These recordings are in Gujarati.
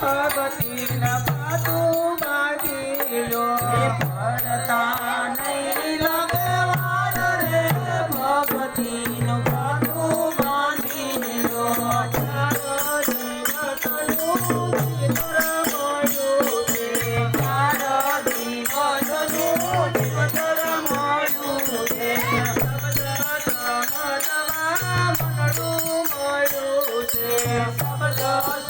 ભગતીન પાતું બાજી લો ભરતા નહીં લગવાન રે ભગતીન પાતું બાજી લો Yeah.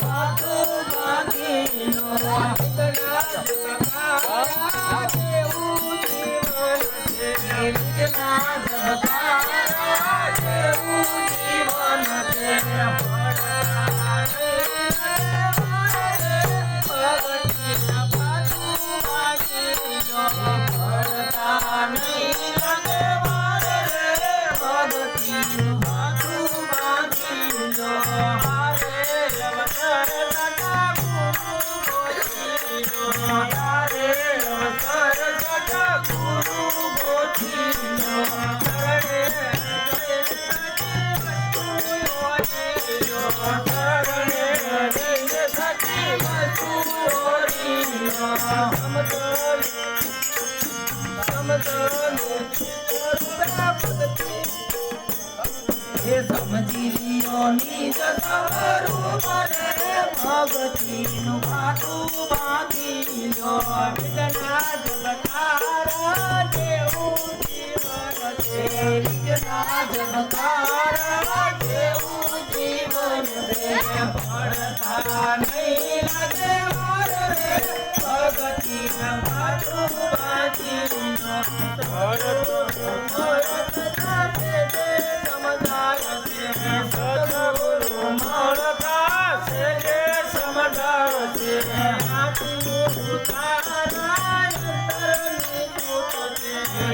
સમતલ સમતલ ભગતીનું ખાતું ભાગી લો વિજના જગતારા દેવું જીવન છે વિજના જગતારા દેવું જીવન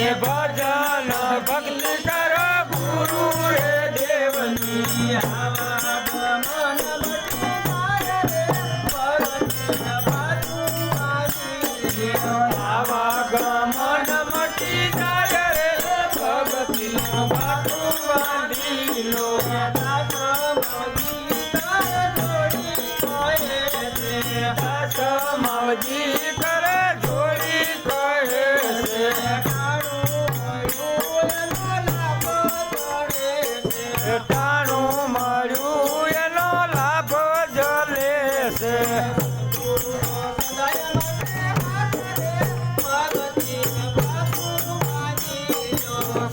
ને ભજન ભક્તિ કરો ગુરુ રે દેવની આવા.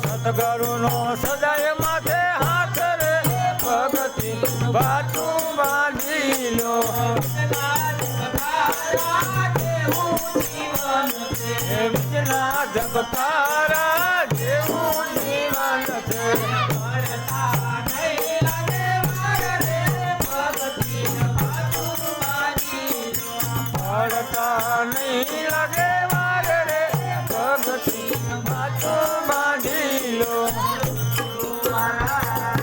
સદગુરુનો સદાય માથે હાથ રે. ભગતિ બાજુ બાંધી લો જગતારા. ની લગે.